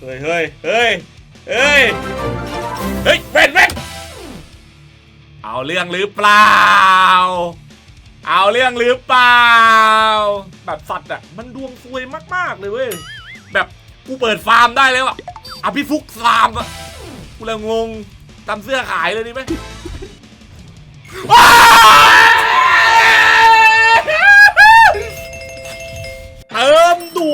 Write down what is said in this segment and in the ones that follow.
เฮ้ยเฮ้ยเฮ้ยเฮ้ยเฮ้ยเว้นเว้นเอาเรื่องหรือเปล่า เอาเรื่องหรือเปล่า แบบสัตว์อะมันดวงซวยมากๆเลยเว้ย แบบกูเปิดฟาร์มได้แล้วอะอภิฟุกฟาร์มอะกูเลยงงทำเสื้อขายเลยดีไหม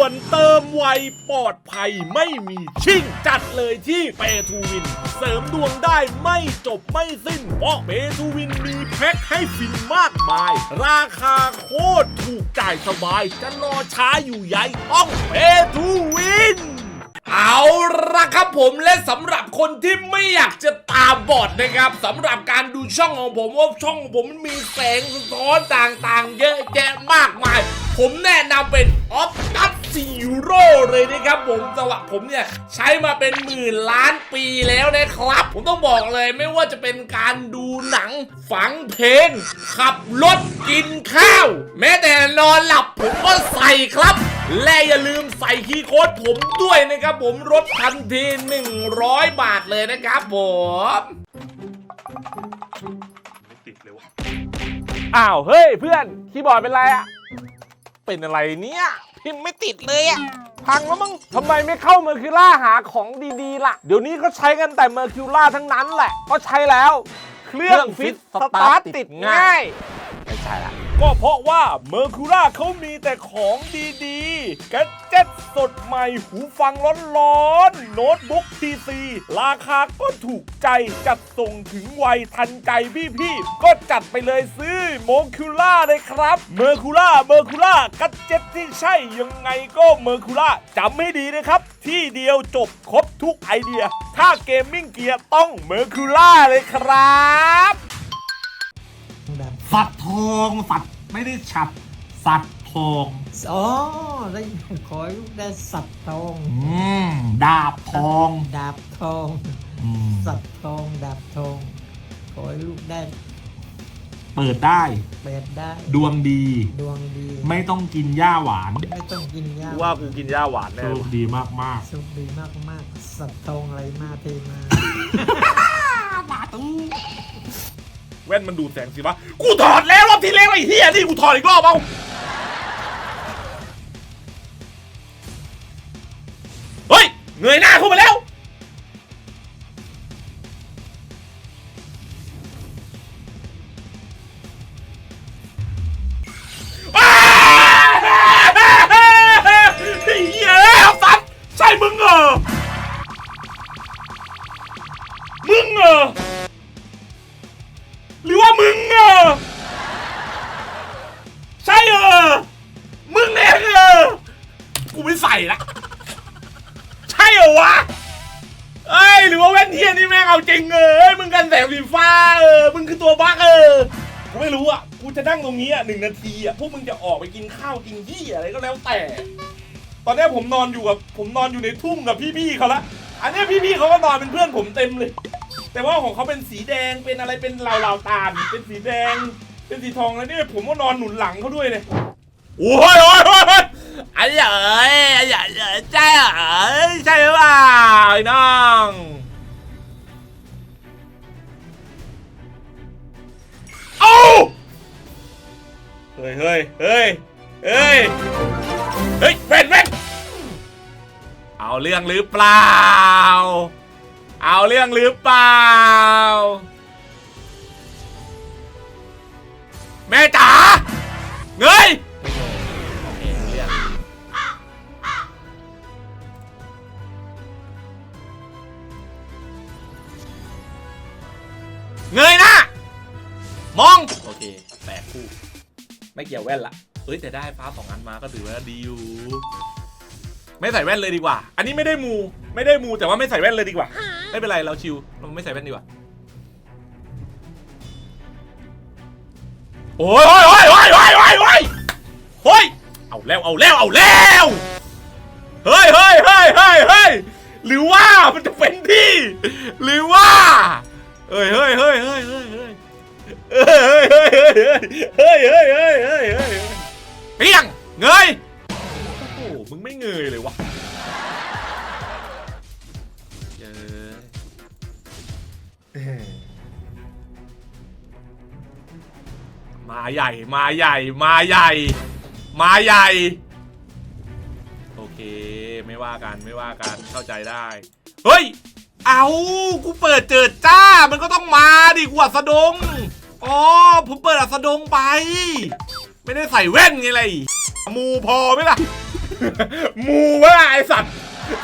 วนเติมไวปลอดภัยไม่มีชิ่ง จัดเลยที่เปทูวิน เสริมดวงได้ไม่จบไม่สิ้น เพราะเปทูวินมีแพ็คให้ฟินมากมาย ราคาโคตรถูกจ่ายสบาย จะรอช้าอยู่ใหญ่ต้องเปทูวินเอาละครับผมและสำหรับคนที่ไม่อยากจะตาบอดนะครับสำหรับการดูช่องของผมว่าช่องของผมมันมีแสงสะท้อนต่างๆ เยอะแยะมากมาย ผมแนะนำเป็นออฟตัสซีโร่เลยนะครับผมสำหรับผมเนี่ยใช้มาเป็นหมื่นล้านปีแล้วนะครับ ผมต้องบอกเลยไม่ว่าจะเป็นการดูหนังฟังเพลง ขับรถกินข้าว แม้แต่นอนหลับผมก็ใส่ครับและอย่าลืมใส่คีย์โค้ดผมด้วยนะครับผมลดทันที 100 บาทเลยนะครับผมไม่ติดเลยวะอ้าว เฮ้ย เพื่อน คีย์บอร์ดเป็นไรอะ เป็นอะไรเนี่ย พิมพ์ไม่ติดเลยอะพังแล้วมั้งทำไมไม่เข้าเมอร์คิวล่าหาของดีๆ ล่ะ เดี๋ยวนี้ก็ใช้กันแต่เมอร์คิวล่าทั้งนั้นแหละ ก็ใช้แล้ว เครื่องฟิตสตาร์ทติดง่าย ไม่ใช่ละ ก็เพราะว่าเมอร์คูร่าเขามีแต่ของดีๆแกดเจ็ตสดใหม่หูฟังร้อนๆ โน้ตบุ๊กพีซีราคาก็ถูกใจจัดส่งถึงวัยทันใจพี่ๆ ก็จัดไปเลยซื้อโมคูล่าเลยครับเมอร์คูล่าเมอร์คูล่ากัดเจ็ตที่ใช่ยังไงก็เมอร์คูล่าจำให้ดีนะครับ ที่เดียวจบครบทุกไอเดีย ถ้าเกมมิ่งเกียร์ต้องเมอร์คูล่าเลยครับ สัตว์ทองสัตว์ไม่ได้ฉัดสัตว์ทองอ๋อได้ขอให้ลูกได้สัตว์ทองอืมดาบทองดาบทองอืมสัตว์ทองดาบทอง ขอให้ลูกได้เปิดได้ เปิดได้ดวงดี ดวงดีไม่ต้องกินหญ้าหวานไม่ต้องกินยาว่ากูกินยาหวานแน่ โชคดีมากมากสุขดีมากมากๆสัตว์ทองอะไรมาเทมา แว่นมันดูดแสงสิวะ กูถอดแล้วรอบที่แล้วไอ้เฮียนี่กูถอดอีกรอบเอาเฮ้ยเงยหน้าเข้ามาแล้ว ละ ใช่เหรอวะเอ้ยหรือว่าแว่นเทียนนี่แม่งเอาจริงเออ้มึงกันแสงสีฟ้าเออมึงคือตัวบั๊กเออกูไม่รู้อะกูจะนั่งตรงนี้อะหนึ่งนาทีอะพวกมึงจะออกไปกินข้าวกินยี่อะไรก็แล้วแต่ ตอนนี้ผมนอนอยู่กับผมนอนอยู่ในทุ่งกับพี่ๆเขาละอันเนี้ยพี่ๆเขาก็นอนเป็นเพื่อนผมเต็มเลย แต่ว่าของเขาเป็นสีแดงเป็นอะไรเป็นลาวลาวตาลเป็นสีแดง เป็นสีทองแล้วเนี่ยผมก็นอนหนุนหลังเขาด้วยเลยโอ้ยโอ้ย โอ้ยโอ้ยไอ้เอ๋ยไอ้เอ๋ยใช่เหรอใช่หรือเปล่าไอ้น้องเอ้าเฮ้ยเฮ้ยเฮ้ยเฮ้ยเฮ้ยเว้นเว้นเอาเรื่องหรือเปล่า เอาเรื่องหรือเปล่า แม่จ๋าเงย เงยหนะมอง โอเคแปดคู่ ไม่เกี่ยวแว่นละเอ้ยแต่ได้ฟ้าสองอันมาก็ถือว่าดีอยู่ ไม่ใส่แว่นเลยดีกว่า อันนี้ไม่ได้มู ไม่ได้มูแต่ว่าไม่ใส่แว่นเลยดีกว่า ไม่เป็นไรเราชิวเราไม่ใส่แว่นดีกว่า โอ้ยโอ้ยโอ้ยโอ้ยโอ้ยโอ้ยโอ้ยเฮ้ยเอาแล้วเอาแล้วเอาแล้วเฮ้ยเฮ้ยเฮ้ยเฮ้ยเฮ้ยหรือว่ามันจะเป็นที่ หรือว่า เฮ้ยเฮ้ยเฮ้ยเฮ้ยเฮ้ยเฮ้ยเฮ้ยเฮ้ยเฮ้ยเฮ้ยเฮ้ยเฮ้ยเฮ้ยเฮ้ยเงยโอ้โหมึงไม่เงยเลยวะเย้มาใหญ่มาใหญ่มาใหญ่ มาใหญ่ โอเค ไม่ว่ากันไม่ว่ากันเข้าใจได้ เฮ้ย เอากูเปิดเจิดจ้า มันก็ต้องมาดิกูอัสดง อ๋อ ผมเปิดอัสดงไป ไม่ได้ใส่แว่นไงเลยมูพอไหมล่ะ มูว่าไอสัตว์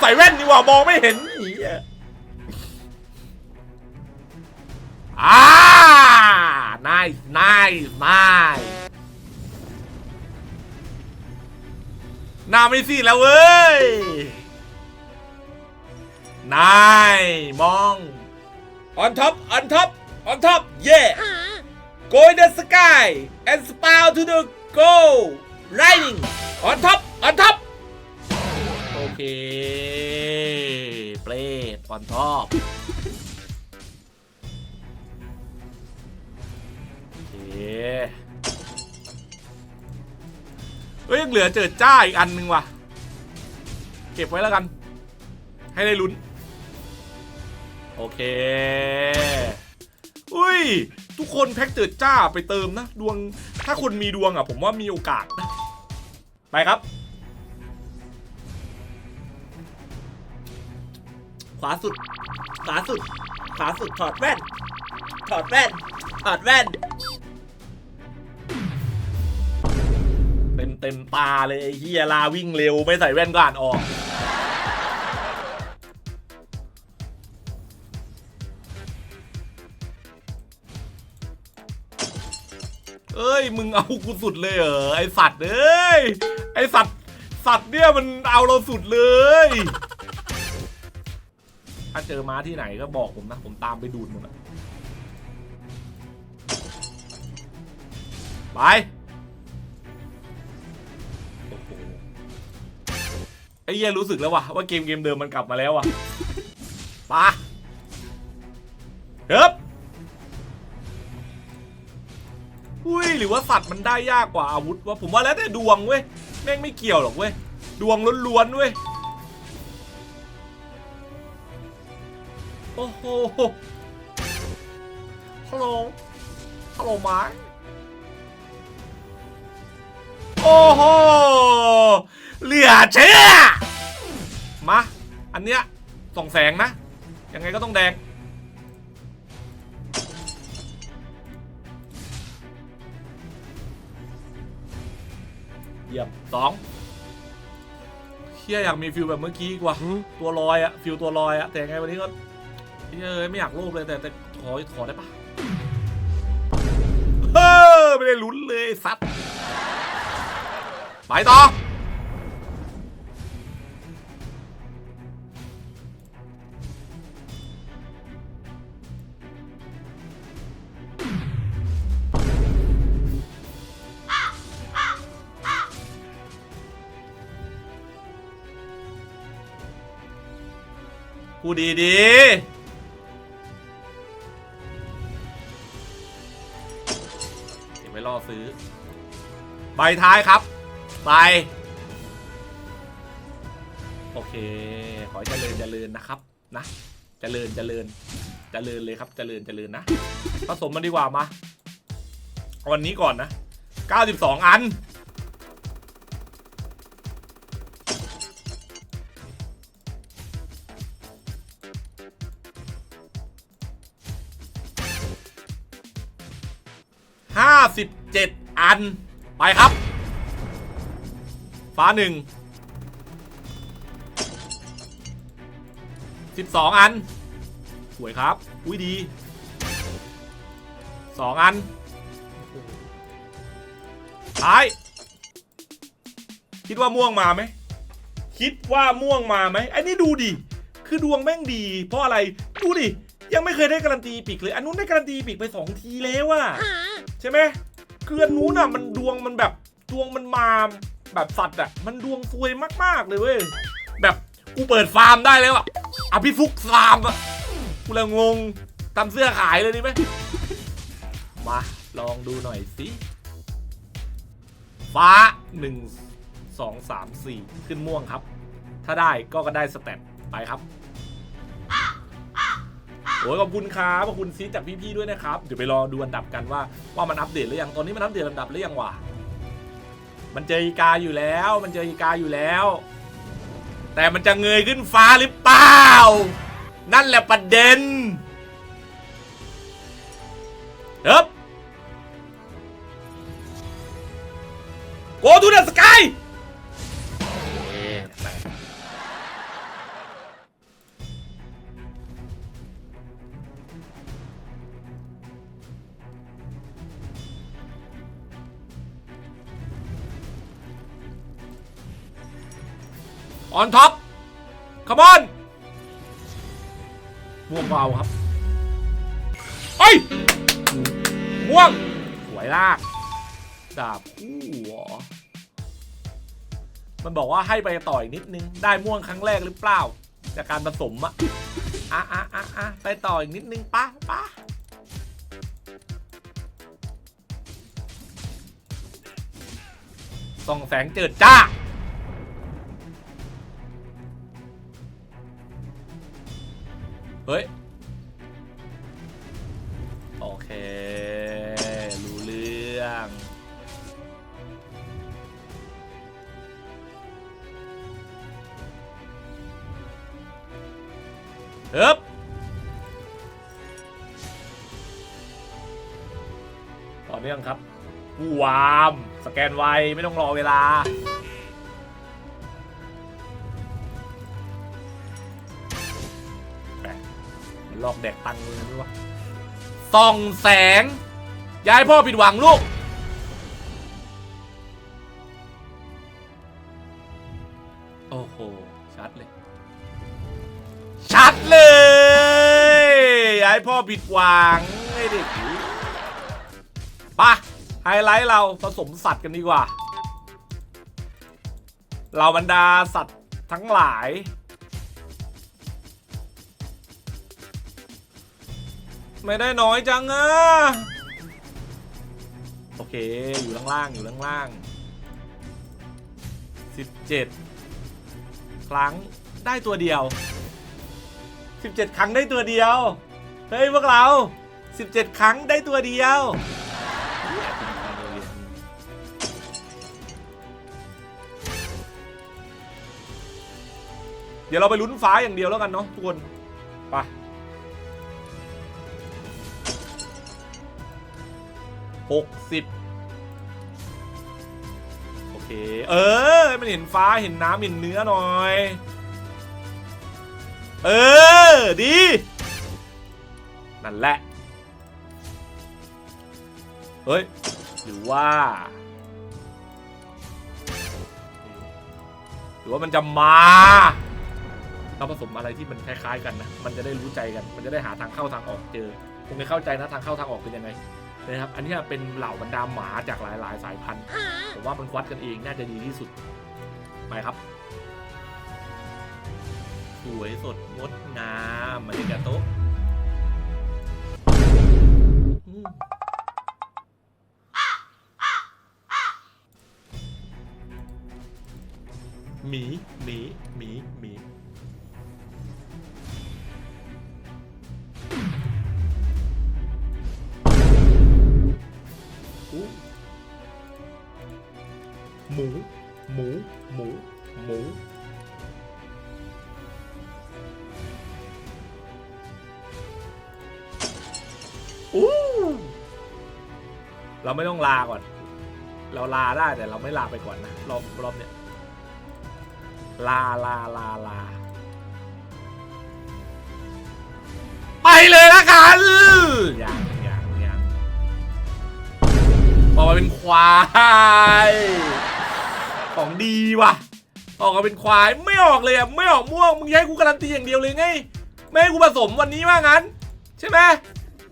ใส่แว่นดีกว่ามองไม่เห็นอีอะอ่า nice nice nice หน้าไม่ซีแล้วเว้ย นายมอง on top on top on top yeah go in the sky and spiral to the goal riding on top on top โอเคเปรต on top โอเคเฮ้ยยังเหลือเจิดจ้าอีกอันนึงว่ะ เก็บไว้แล้วกัน ให้ได้ลุ้น โอเค อุ้ย ทุกคนแพ็กเจิดจ้าไปเติมนะ ดวงถ้าคนมีดวงอะ ผมว่ามีโอกาส ไปครับ ขวาสุด ขวาสุด ขวาสุดถอดแว่น ถอดแว่น ถอดแว่น เต็มเต็มตาเลยไอ้เฮียลาวิ่งเร็ว ไม่ใส่แว่นก็อ่านออก ยมึงเอากูสุดเลยเหรอไอสัตว์เอ้ยไอสัตว์สัตว์เนี่ยมันเอาเราสุดเลย ถ้าเจอม้าที่ไหนก็บอกผมนะ ผมตามไปดูดมันอะไปไอ้เหี้ยรู้สึกแล้วว่ะว่าเกมเกมเดิมมันกลับมาแล้วว่ะไปะเฮ้บ อุ้ยหรือว่าสัตว์มันได้ยากกว่าอาวุธวะผมว่าแล้วแต่ดวงเว้ยแม่งไม่เกี่ยวหรอกเว้ยดวงล้วนๆเว้ยโอ้โหฮัลโหลฮัลโหลไม้โอ้โหเหลือเชื่อมาอันเนี้ยส่องแสงนะยังไงก็ต้องแดง เยี่ยมสองเฮียอยากมีฟิลแบบเมื่อกี้อีกว่า ตัวลอยอะฟิลตัวลอยอะแต่ยังไงวันนี้ก็เฮ้ยไม่อยากโลภเลยแต่แต่ขอขอได้ปะเฮ้อไม่ได้ลุ้นเลยสัตว์ไปต่อ พูดดีดีเก็บไว้ล่อซื้อ ใบท้ายครับใบโอเค ขอให้เจริญเจริญนะครับ นะเจริญเจริญเจริญเลยครับเจริญเจริญนะผสมมันดีกว่ามาเอาวันนี้ก่อนนะ 92 อัน ห้าสิบเจ็ดอัน ไปครับ ฟ้าหนึ่งสิบสองอัน สวยครับ อุ้ยดีสองอันท้าย คิดว่าม่วงมาไหม คิดว่าม่วงมาไหมไอ้นี่ดูดิ คือดวงแม่งดี เพราะอะไร ดูดิ ยังไม่เคยได้การันตีปีกเลย อันนู้นได้การันตีปีกไปสองทีแล้วอะใช่ไหม คืออันนู้นอะมันดวงมันแบบดวงมันมาแบบสัตว์อะมันดวงซวยมากๆเลยเว้ยแบบกูเปิดฟาร์มได้แล้วอะอภิฟุกฟาร์มอะกูเลยงงทำเสื้อขายเลยดีไหมมาลองดูหน่อยสิฟ้าหนึ่งสองสามสี่ขึ้นม่วงครับ ถ้าได้ก็ก็ได้สแตทไปครับ โอ้ยขอบคุณครับขอบคุณซีจากพี่ๆด้วยนะครับเดี๋ยวไปรอดูอันดับกันว่าว่ามันอัปเดตหรือยังตอนนี้มันอัปเดตอันดับหรือยังวะมันเจออีกาอยู่แล้ว มันเจออีกาอยู่แล้ว แต่มันจะเงยขึ้นฟ้าหรือเปล่า นั่นแหละประเด็นเฮ้ย Go to the sky ออนท็อปคอมอนม่วงเบาครับเฮ้ยม่วงสวยลากดาบคู่หรอมันบอกว่าให้ไปต่ออีกนิดนึง ได้ม่วงครั้งแรกหรือเปล่า จากการผสมอะอะอะอะอะไปต่ออีกนิดนึงปะปะส่องแสงเจิดจ้า เอ๊บต่อเนื่องครับผู้วาม สแกนไวไม่ต้องรอเวลา หลอกแดกตังค์เลยนะวะส่องแสง ย้ายพ่อผิดหวังลูก ผิดหวังไอ้เด็กปะไฮไลท์เราผสมสัตว์กันดีกว่าเราบรรดาสัตว์ทั้งหลาย ไม่ได้น้อยจังอะโอเค อยู่ล่างๆอยู่ล่างๆ17ครั้งได้ตัวเดียว17ครั้งได้ตัวเดียว เฮ้ยพวกเรา 17 ครั้งได้ตัวเดียว เดี๋ยวเราไปลุ้นฟ้าอย่างเดียวแล้วกันเนาะทุกคน ไป หกสิบโอเค เออ มันเห็นฟ้าเห็นน้ำเห็นเนื้อหน่อย เออ ดี นั่นแหละ เฮ้ย หรือว่า หรือว่ามันจะมาเราผสมอะไรที่มันคล้ายๆกันนะ มันจะได้รู้ใจกัน มันจะได้หาทางเข้าทางออกเจอคงจะเข้าใจนะทางเข้าทางออกเป็นยังไงนะครับ อันนี้เป็นเหล่าบรรดาหมาจากหลายๆ สายพันธุ์ ผมว่ามันวัดกันเองน่าจะดีที่สุด ไปครับ สวยสดงดงามมาริกาโตะ อืมหมีหมีหมีหมีอู้ เราไม่ต้องลาก่อน เราลาได้แต่เราไม่ลาไปก่อนนะรอบรอบเนี้ยลาลาลาลา ไปเลยละกันยังอยังอยังบอกมาเป็นควาย ของดีว่ะ ออกมาเป็นควายไม่ออกเลยอะไม่ออกม่วง มึงให้กูการันตีอย่างเดียวเลยไง ไม่ให้กูผสมวันนี้ว่างั้น ใช่ไหม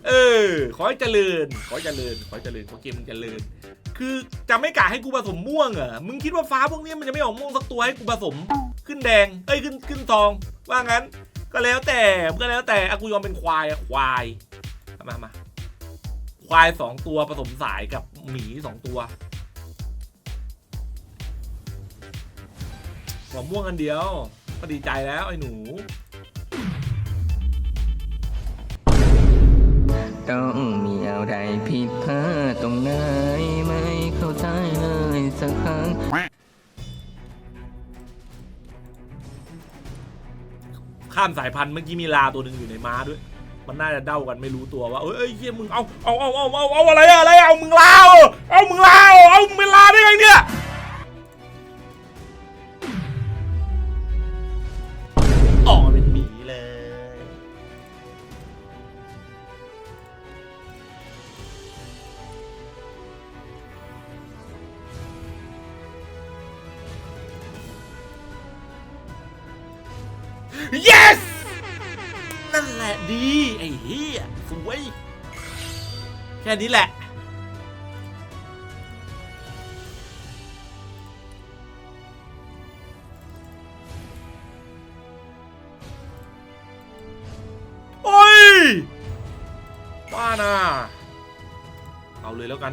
เออ ขอให้เจริญ ขอให้เจริญ ขอให้เจริญขอเกมมึงเจริญ คือจะไม่กะให้กูผสมม่วงเหรอ มึงคิดว่าฟ้าพวกนี้มันจะไม่ออกม่วงสักตัวให้กูผสม ขึ้นแดง เอ้ยขึ้นขึ้นทอง ว่างั้น ก็แล้วแต่ก็แล้วแต่อะกูยอมเป็นควายอะควาย มามาควายสองตัวผสมสายกับหมีสองตัวหัวม่วงอันเดียวก็ดีใจแล้วไอ้หนู ต้องมีอะไรผิดพลาดตรงไหนไม่เข้าใจเลยสักครั้งข้ามสายพันธุ์เมื่อกี้มีลาตัวหนึ่งอยู่ในม้าด้วย มันน่าจะเดากันไม่รู้ตัวว่าเอ้ยเอ้ยฮียมึงเอาเอาเอาเอาเอาอะไรอะไรเอามึงลาเอามึงลาเอามึงลาได้ไงเนี่ย ค่นี้แหละ โอ้ยบ้าน่ะเอาเลยแล้วกัน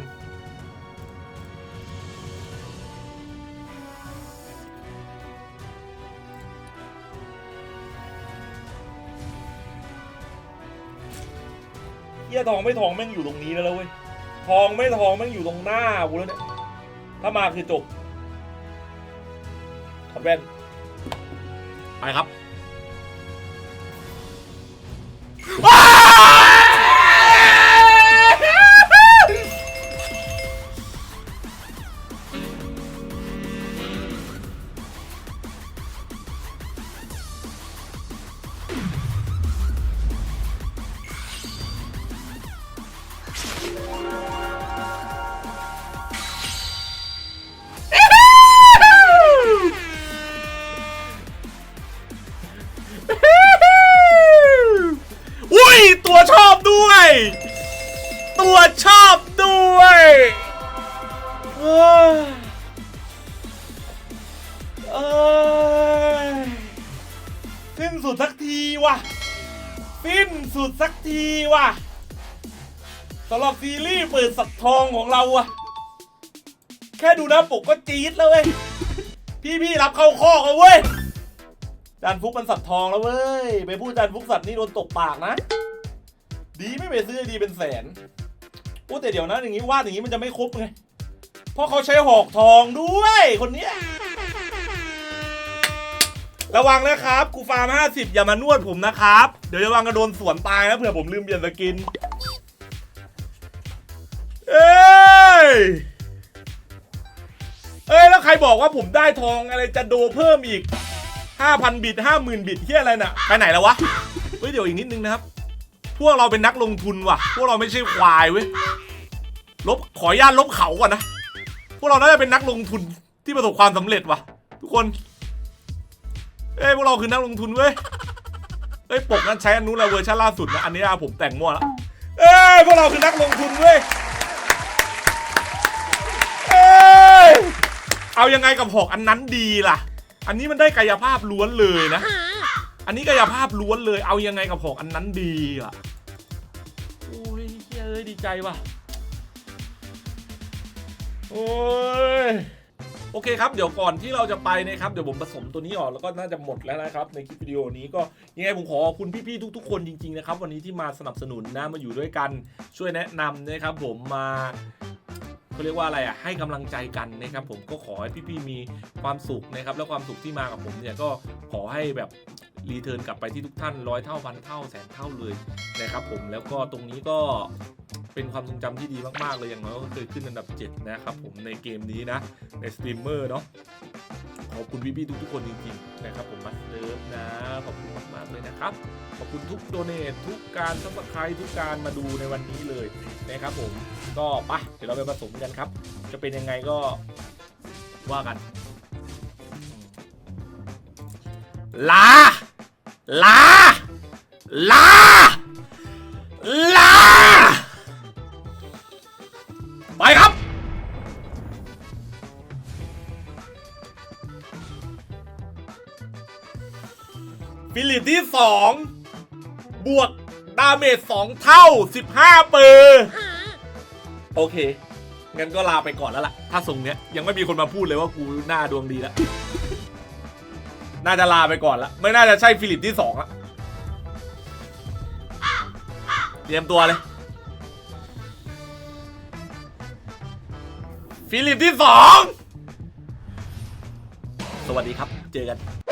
ทองไม่ทองแม่งอยู่ตรงนี้แล้วเว้ยทองไม่ทองแม่งอยู่ตรงหน้ากูแล้วเนี่ยถ้ามาคือจบถอดแว่นไปครับ สิ้นสุดสักทีว่ะ สิ้นสุดสักทีว่ะสำหรับซีรีส์เปิดสัตว์ทองของเราอะแค่ดูหน้าปกก็จี๊ดแล้วเว้ย พี่ๆรับเข้าข้อกเลยเว้ยจานฟุกมันสัตว์ทองแล้วเว้ย ไปพูดจานฟุกสัตว์นี่โดนตกปากนะ ดีไม่ไปซื้อดีเป็นแสนโอ้แต่เดี๋ยวนะอย่างนี้วาดอย่างนี้มันจะไม่ครบไง เพราะเขาใช้หอกทองด้วยคนเนี้ยระวังนะครับกูฟาร์ม50 อย่ามานวดผมนะครับ เดี๋ยวระวังกระโดนสวนตายนะเผื่อผมลืมเปลี่ยนสกิน เอ้ย เอ้ย แล้วใครบอกว่าผมได้ทองอะไรจะโดเพิ่มอีก 5,000 บิต 50,000 บิตที่อะไรน่ะ ไปไหนแล้ววะ เฮ้ย เดี๋ยวอีกนิดนึงนะครับ พวกเราเป็นนักลงทุนว่ะ พวกเราไม่ใช่ควายเว้ย ลบขออนุญาตลบเขาก่อนนะ พวกเราน่าจะเป็นนักลงทุนที่ประสบความสำเร็จว่ะ ทุกคน เอ้ยพวกเราคือนักลงทุนเว้ยเอ้ยปกนั้นใช้อันนู้นและเวอร์ชันล่าสุดนะอันนี้อะผมแต่งมั่วแล้วเอ้ยพวกเราคือนักลงทุนเว้ยเอ้ยเอายังไงกับหอกอันนั้นดีล่ะ อันนี้มันได้กายภาพล้วนเลยนะ อันนี้กายภาพล้วนเลย เอายังไงกับหอกอันนั้นดีอะโอ้ยเฮ้ยเอ้ยดีใจว่ะ โอ้ยโอเคครับ เดี๋ยวก่อนที่เราจะไปนะครับ เดี๋ยวผมผสมตัวนี้ออกแล้วก็น่าจะหมดแล้วนะครับ ในคลิปวิดีโอนี้ก็ยังไงผมขอขอบคุณพี่ๆทุก ๆ คนจริงๆนะครับ วันนี้ที่มาสนับสนุนนะมาอยู่ด้วยกันช่วยแนะนำนะครับ ผมมาเขาเรียกว่าอะไรอะให้กำลังใจกันนะครับผมก็ขอให้พี่ๆมีความสุขนะครับ แล้วความสุขที่มากับผมเนี่ยก็ขอให้แบบรีเทิร์นกลับไปที่ทุกท่านร้อยเท่าพันเท่าแสนเท่าเลยนะครับผมแล้วก็ตรงนี้ก็ เป็นความทรงจำที่ดีมากๆเลยอย่างน้อยก็เคยขึ้นอันดับ 7 นะครับผมในเกมนี้นะ ในสตรีมเมอร์เนาะขอบคุณพี่ๆทุกๆคนจริงๆนะครับผมมาเลิฟนะ ขอบคุณมากๆเลยนะครับ ขอบคุณทุกโดเนททุกการซับสไครทุกการมาดูในวันนี้เลยนะครับผมก็ปะเดี๋ยวเราไปผสมกันครับ จะเป็นยังไงก็ว่ากันลาลาลา ฟิลิปที่ 2 บวกดาเมจ2เท่า 15 เปอร์โอเค งั้นก็ลาไปก่อนแล้วล่ะ ถ้าทรงเนี้ย ยังไม่มีคนมาพูดเลยว่ากูหน้าดวงดีแล้ว น่าจะลาไปก่อนละ ไม่น่าจะใช่ฟิลิปที่2ละเตรียมตัวเลย ฟิลิปที่สอง สวัสดีครับ เจอกัน